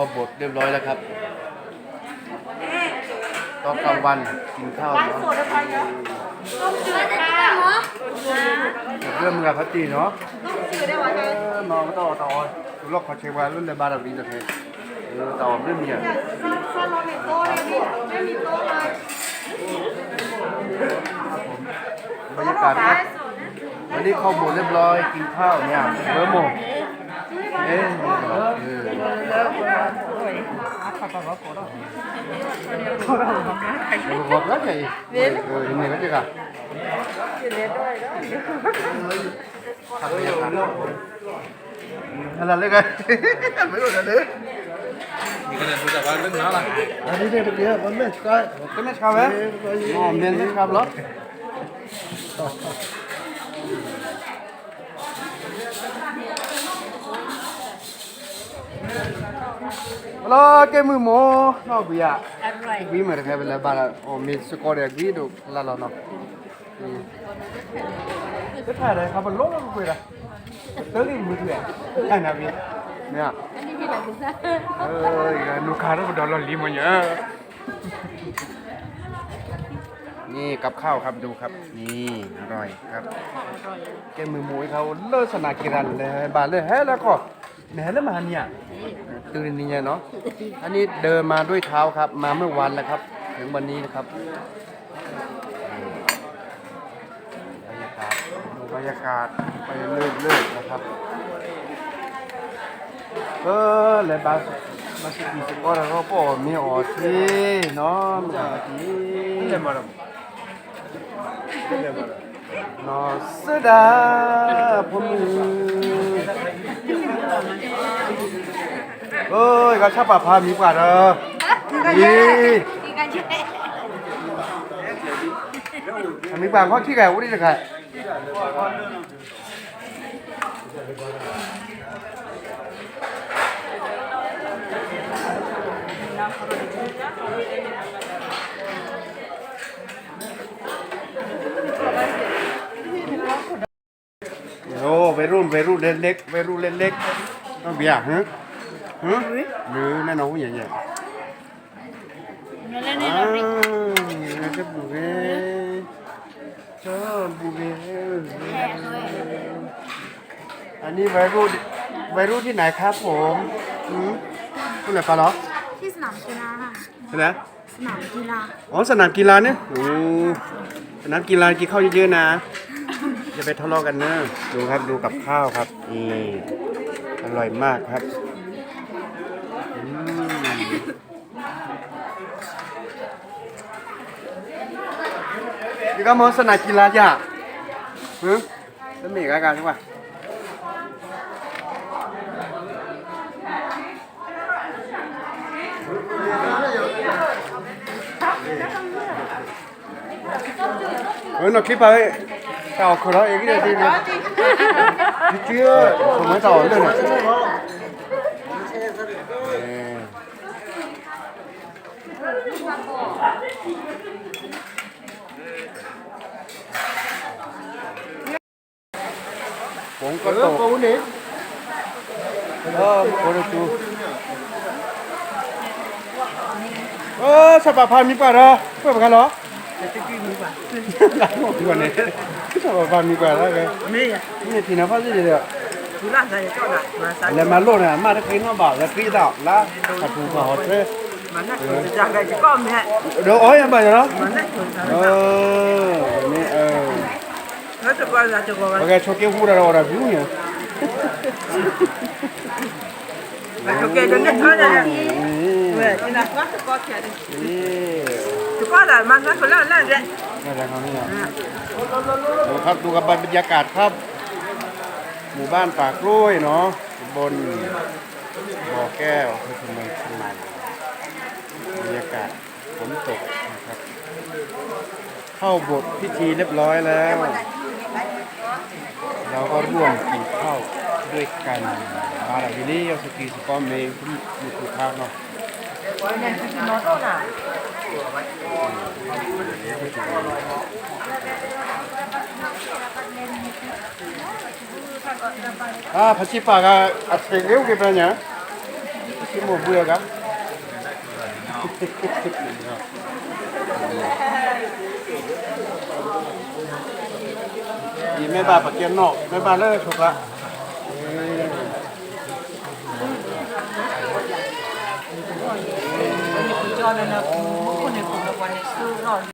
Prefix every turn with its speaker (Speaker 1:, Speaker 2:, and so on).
Speaker 1: ข้าวบดเรียบร้อยแล้วครับตอนกลางวันกินข้าวเนาะต้มจืดค่ะเริ่มกับพัตตีเนาะต้มจืดได้ไหมคะมองก็ต่อต่อตุลกขอเชวารุ่นในบาร์ดวีตะเทเออต่อเรื่องเนี่ยสั้นๆเราไในโต๊ะเลยพี่ไม่มีโต๊ะเลยบรรยากาศนะวันนี้ข้าวบดเรียบร้อยกินข้าวเนี่ยเบอร์โมเอ๊ะ
Speaker 2: 봐봐 걸어 걸어
Speaker 1: 걸어야지 있네 그지가 là lên
Speaker 2: đây mấy người đến
Speaker 1: cái này tôi đã bán lên nó là đi đây được kia
Speaker 3: bán lên cái cái
Speaker 1: này sao đấy ngon nên cái sao lắm là ồ mình sẽ có được quý được là là nó cái thằng này không phải lốt nó quỳ là tới đi mưa thuyền anh nào biết nè
Speaker 3: อันนี้ที่ไหนคุณซะ
Speaker 1: เอ้ยลูกค้าต้องดอลลาร์ลีมันเยอะนี่กับข้าวครับดูครับ นี่อร่อยครับแกมือหมูให้เขาเลิศสนากิรันเลยบานเลยเฮ้แล้วก็แหนแล้วมาเนี่ย ตื่นนี่ไงเนาะ อันนี้เดินมาด้วยเท้าครับ มาเมื่อวันแล้วครับ ถึงวันนี้นะครับนี่บรรยากาศดูบรรยากาศไปเรื่อยๆนะครับก็เลยบาสบาสกีสกอร์ก็พอมีออทีเนาะมีออทีเล่นมาแล้วเนาะสดาผมเอ้ยก็ชอบปะพามีกว่าเด้อนี่
Speaker 3: ดีกันใช่
Speaker 1: มีก ว่าเขาที่ไหนวุ้ยจะใครโอ้วัยรุ่นวัยรุ่นเล็กๆวัยรุ่นเล็กๆต้องเบียร์ ฮะฮะหรือแน่นอนอย่างเงี้ย
Speaker 3: แล้วนี่
Speaker 1: อ่า
Speaker 3: เราไม่
Speaker 1: cái bù ghê cho bù ghê
Speaker 3: แพ้เลย
Speaker 1: อันนี้วัยรุ่นวัยรุ่นที่ไหนครับผมอืมคุณไหนปลาเหรอ
Speaker 3: ที่สนามกีฬาค่ะ
Speaker 1: ใช่ไหม
Speaker 3: สนามกีฬา
Speaker 1: อ๋อสนามกีฬาเนี่ยโอ้สนามกีฬากินข้าวเยอะๆนะอย่าไปทะเลาะกันนะดูครับดูกับข้าวครับนี่อร่อยมากครับอืมนี่ ก็มอสนากีฬาจ้ะฮึแล้วมีอะไรกันใช่ปะเฮ้ยนกลิปไปเต่าขอเราเองก็ได้
Speaker 4: ดี
Speaker 1: นะพี่เชื่อผมไม่เต่อาเลยเนะ cũng có tổ cô nếm ờ cô được chú. Ờ sao bà phàm mi bà đó? Bà bà lo Lắm một quần
Speaker 4: này Sao bà phàm mi bà đó kìa Mì thì
Speaker 1: nó phát gì được là mà lô này mà à, nó cái nó bảo là
Speaker 4: cái đạo là là
Speaker 1: phù hợp
Speaker 4: hợp thế.
Speaker 1: Mà nó còn cái con
Speaker 4: mẹ đâu ơi em bày đó.
Speaker 1: Ờ mẹ ơi. No te puedes dar chocolate. Porque yo que jura ahora, Julia. Porque yo no estoy aquí. En las cuatro copias.
Speaker 4: Tu cola, más la cola, la de.
Speaker 1: นี่
Speaker 4: แห
Speaker 1: ละครับนี่ครับดูกับบรรยากาศครับ หมู่บ้านปากกล้วยเนาะบนบ่อแก้วคือเมืองเชียงใหม่บรรยากาศฝนตกนะครับ เข้าบทพิธีเรียบร้อยแล้ว เราก็ร่วมกินข้าวด้วยกันมาลาวินี่ยสกีสปอมเมย์ที่อยู่ค้าเนาะเนี่ยคิดนอนน่ะอ่าพัชิปากาอัดเสียงเร็วกี่ปัญญาชิโมบุยกัน อีแม่บ้านปากเกียงนอกแม่บ้านเลยถูกละคนในกลุ่มละ
Speaker 4: วันในสู้รอด